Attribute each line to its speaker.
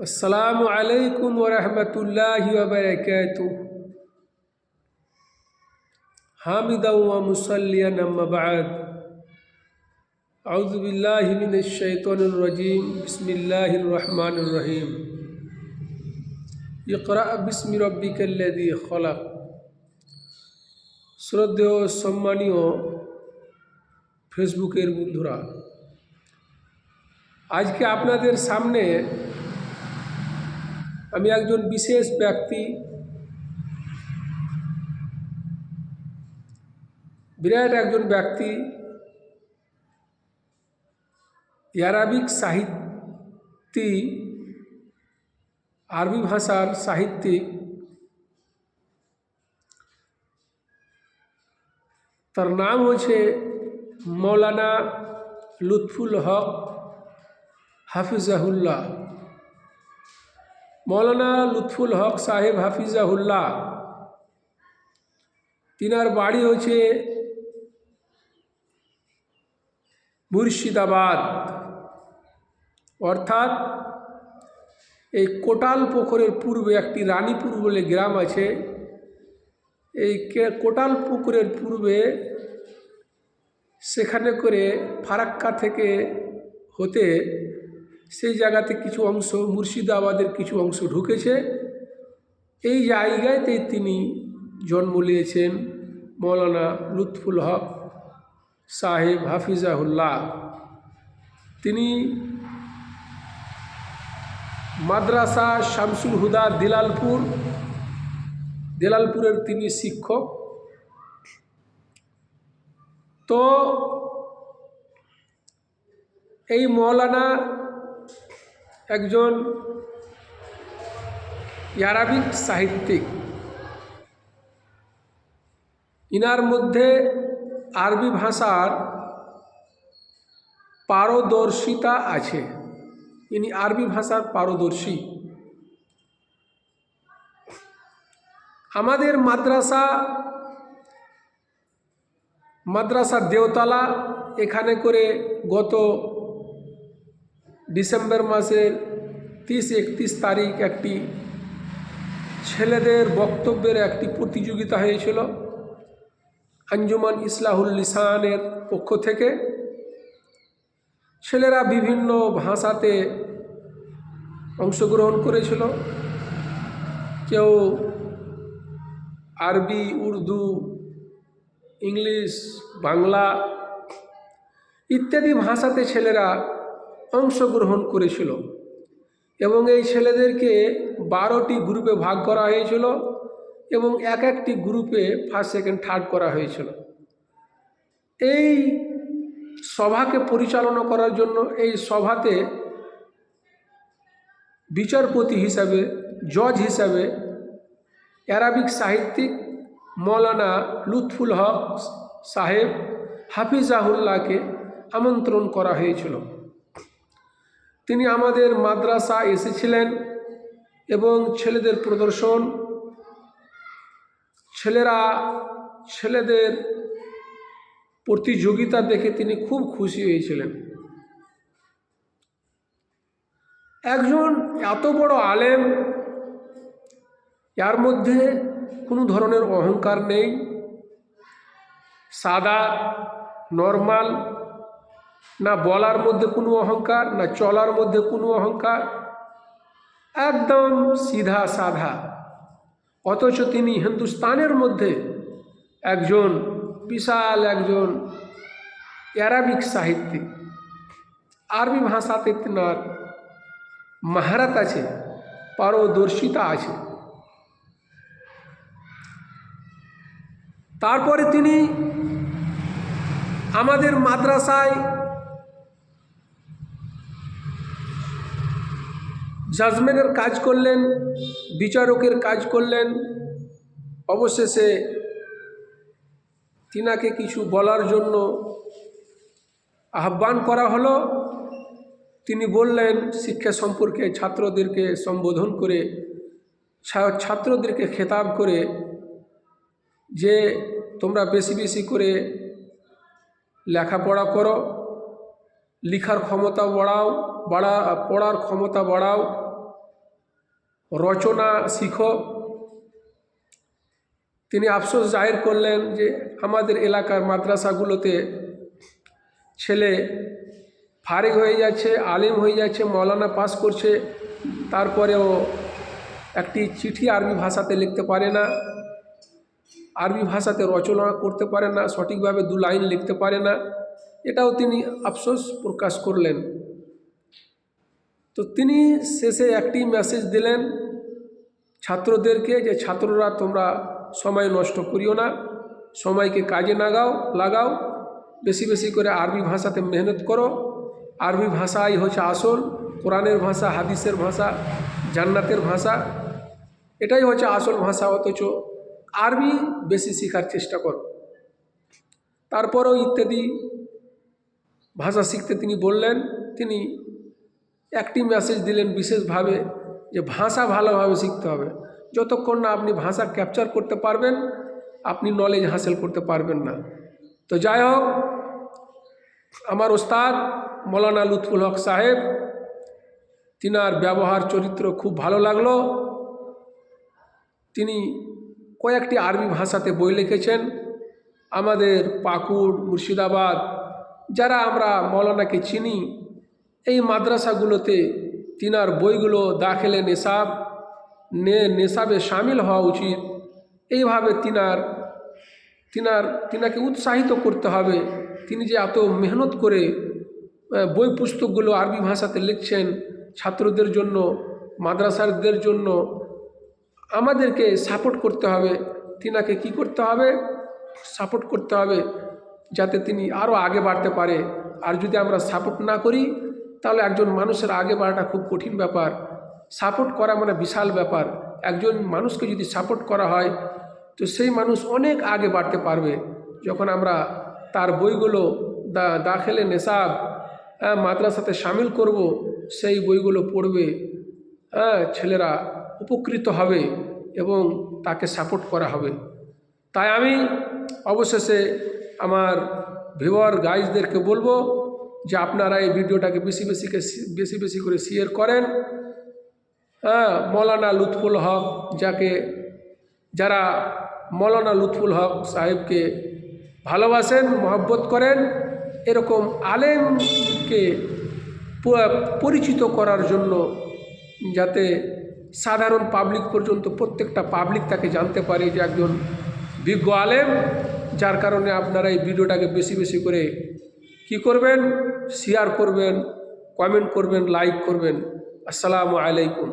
Speaker 1: السلام عليكم ورحمة الله وبركاته حامدا ومصليا أما بعد أعوذ بالله من الشيطان الرجيم بسم الله الرحمن الرحيم اقرأ باسم ربك الذي خلق শ্রদ্ধেয় সম্মানীয় ফেসবুকের বন্ধুরা আজকে আপনাদের সামনে আমি একজন বিশেষ ব্যক্তি। বিরাট একজন ব্যক্তি। অ্যারাবিক সাহিত্যিক আরবি ভাষার সাহিত্যিক। তার নাম হচ্ছে মৌলানা লুৎফুল হক হাফিজাহুল্লাহ। মৌলানা লুৎফুল হক সাহেব হাফিজাহুল্লাহ, তিনার বাড়ি হচ্ছে মুর্শিদাবাদ। অর্থাৎ এই কোটাল পুকুরের পূর্বে একটি রানীপুর বলে গ্রাম আছে। এই কোটাল পুকুরের পূর্বে সেখানে করে ফারাক্কা থেকে হতে সেই জায়গাতে কিছু অংশ, মুর্শিদাবাদের কিছু অংশ ঢুকেছে। এই জায়গাতে তিনি জন্ম নিয়েছেন মৌলানা লুৎফুল হক সাহেব হাফিজাহুল্লাহ। তিনি মাদ্রাসা শামসুল হুদা দিলালপুর, দিলালপুরের তিনি শিক্ষক। তো এই মৌলানা একজন অ্যারাবিক সাহিত্যিক। ইনার মধ্যে আরবি ভাষার পারদর্শিতা আছে। ইনি আরবি ভাষার পারদর্শী। আমাদের মাদ্রাসা মাদ্রাসার দেওতলা, এখানে করে গত ডিসেম্বর মাসের তিরিশ একত্রিশ তারিখ একটি ছেলেদের বক্তব্যের একটি প্রতিযোগিতা হয়েছিল। আঞ্জুমান ইসলাহুল লিসানের পক্ষ থেকে। ছেলেরা বিভিন্ন ভাষাতে অংশগ্রহণ করেছিল। কেউ আরবি, উর্দু, ইংলিশ, বাংলা ইত্যাদি ভাষাতে ছেলেরা অংশগ্রহণ করেছিল। এবং এই ছেলেদেরকে বারোটি গ্রুপে ভাগ করা হয়েছিল এবং এক একটি গ্রুপে ফার্স্ট সেকেন্ড থার্ড করা হয়েছিল। এই সভাকে পরিচালনা করার জন্য এই সভাতে বিচারপতি হিসাবে জজ হিসাবে অ্যারাবিক সাহিত্যিক মৌলানা লুৎফুল হক সাহেব হাফিজাহুল্লাহকে আমন্ত্রণ করা হয়েছিল। তিনি আমাদের মাদ্রাসা এসেছিলেন এবং ছেলেদের প্রদর্শন, ছেলেরা ছেলেদের প্রতিযোগিতা দেখে তিনি খুব খুশি হয়েছিলেন। একজন এত বড় আলেম এর মধ্যে কোনো ধরনের অহংকার নেই, সাদা, নর্মাল না বলার মধ্যে কোনো অহংকার, না চলার মধ্যে কোনো অহংকার, একদম সিধা সাধা। অথচ তিনি হিন্দুস্তানের মধ্যে একজন বিশাল একজন অ্যারাবিক সাহিত্যিক। আরবি ভাষাতে তেনার মাহারাত আছে, পারদর্শিতা আছে। তারপরে তিনি আমাদের মাদ্রাসায় জাজমেন্টের কাজ করলেন, বিচারকের কাজ করলেন, অবশেষে তিনাকে কিছু বলার জন্য আহ্বান করা হলো। তিনি বললেন, শিক্ষা সম্পর্কে ছাত্রদেরকে সম্বোধন করে ছাত্রদেরকে খেতাব করে যে তোমরা বেশি বেশি করে লেখাপড়া করো, লিখার ক্ষমতা বাড়াও বাড়া, পড়ার ক্ষমতা বাড়াও। রচনা শিখো। তিনি আফসোস জাহির করলেন যে আমাদের এলাকার মাদ্রাসাগুলোতে ছেলে ফারিগ হয়ে যাচ্ছে, আলিম হয়ে যাচ্ছে মৌলানা পাস করছে, তারপরেও একটি চিঠি আরবি ভাষাতে লিখতে পারে না, আরবি ভাষাতে রচনা করতে পারে না, সঠিকভাবে দু লাইন লিখতে পারে না। এটাও তিনি আফসোস প্রকাশ করলেন। তো তিনি শেষে একটি মেসেজ দিলেন ছাত্রদেরকে যে, ছাত্ররা, তোমরা সময় নষ্ট করিও না, সময়কে কাজে লাগাও লাগাও, বেশি বেশি করে আরবি ভাষাতে মেহনত করো। আরবি ভাষাই হচ্ছে আসল, কোরআনের ভাষা, হাদিসের ভাষা, জান্নাতের ভাষা। এটাই হচ্ছে আসল ভাষা, অথচ আরবি বেশি শেখার চেষ্টা করো। তারপরেও ইত্যাদি ভাষা শিখতে তিনি বললেন। তিনি একটি মেসেজ দিলেন বিশেষভাবে যে ভাষা ভালোভাবে শিখতে হবে। যতক্ষণ না আপনি ভাষা ক্যাপচার করতে পারবেন, আপনি নলেজ হাসিল করতে পারবেন না। তো যাই হোক, আমার ওস্তাদ মৌলানা লুৎফুল হক সাহেব, তিনার ব্যবহার চরিত্র খুব ভালো লাগল। তিনি কয়েকটি আরবি ভাষাতে বই লিখেছেন। আমাদের পাকুড়, মুর্শিদাবাদ, যারা আমরা মৌলানাকে চিনি এই মাদ্রাসাগুলোতে তিনার বইগুলো দাখিলে নেশাব, নে, নেশাবে সামিল হওয়া উচিত। এইভাবে তিনার তিনার, তিনাকে উৎসাহিত করতে হবে। তিনি যে এত মেহনত করে বই পুস্তকগুলো আরবি ভাষাতে লিখছেন ছাত্রদের জন্য মাদ্রাসাদের জন্য, আমাদেরকে সাপোর্ট করতে হবে। তিনাকে কি করতে হবে? সাপোর্ট করতে হবে যাতে তিনি আরও আগে বাড়তে পারে। আর যদি আমরা সাপোর্ট না করি তাহলে একজন মানুষের আগে বাড়াটা খুব কঠিন ব্যাপার। সাপোর্ট করা মানে বিশাল ব্যাপার। একজন মানুষকে যদি সাপোর্ট করা হয় তো সেই মানুষ অনেক আগে বাড়তে পারবে। যখন আমরা তার বইগুলো দা দাখেলে নেশাব হ্যাঁ, মাদ্রাসাতে সামিল করব সেই বইগুলো পড়বে হ্যাঁ ছেলেরা উপকৃত হবে এবং তাকে সাপোর্ট করা হবে। তাই আমি অবশেষে আমার ভিওয়ার গাইজদেরকে বলব যে আপনারা এই ভিডিওটাকে বেশি বেশিকে বেশি বেশি করে শেয়ার করেন। হ্যাঁ মৌলানা লুৎফুল হক যাকে, যারা মৌলানা লুৎফুল হক সাহেবকে ভালোবাসেন, মহব্বত করেন, এরকম আলেমকে পরিচিত করার জন্য যাতে সাধারণ পাবলিক পর্যন্ত প্রত্যেকটা পাবলিক তাকে জানতে পারে যে একজন বিজ্ঞ আলেম, যার কারণে আপনারা এই ভিডিওটাকে বেশি বেশি করে কি করবেন? শেয়ার করবেন কমেন্ট করবেন লাইক করবেন। আসসালামু আলাইকুম।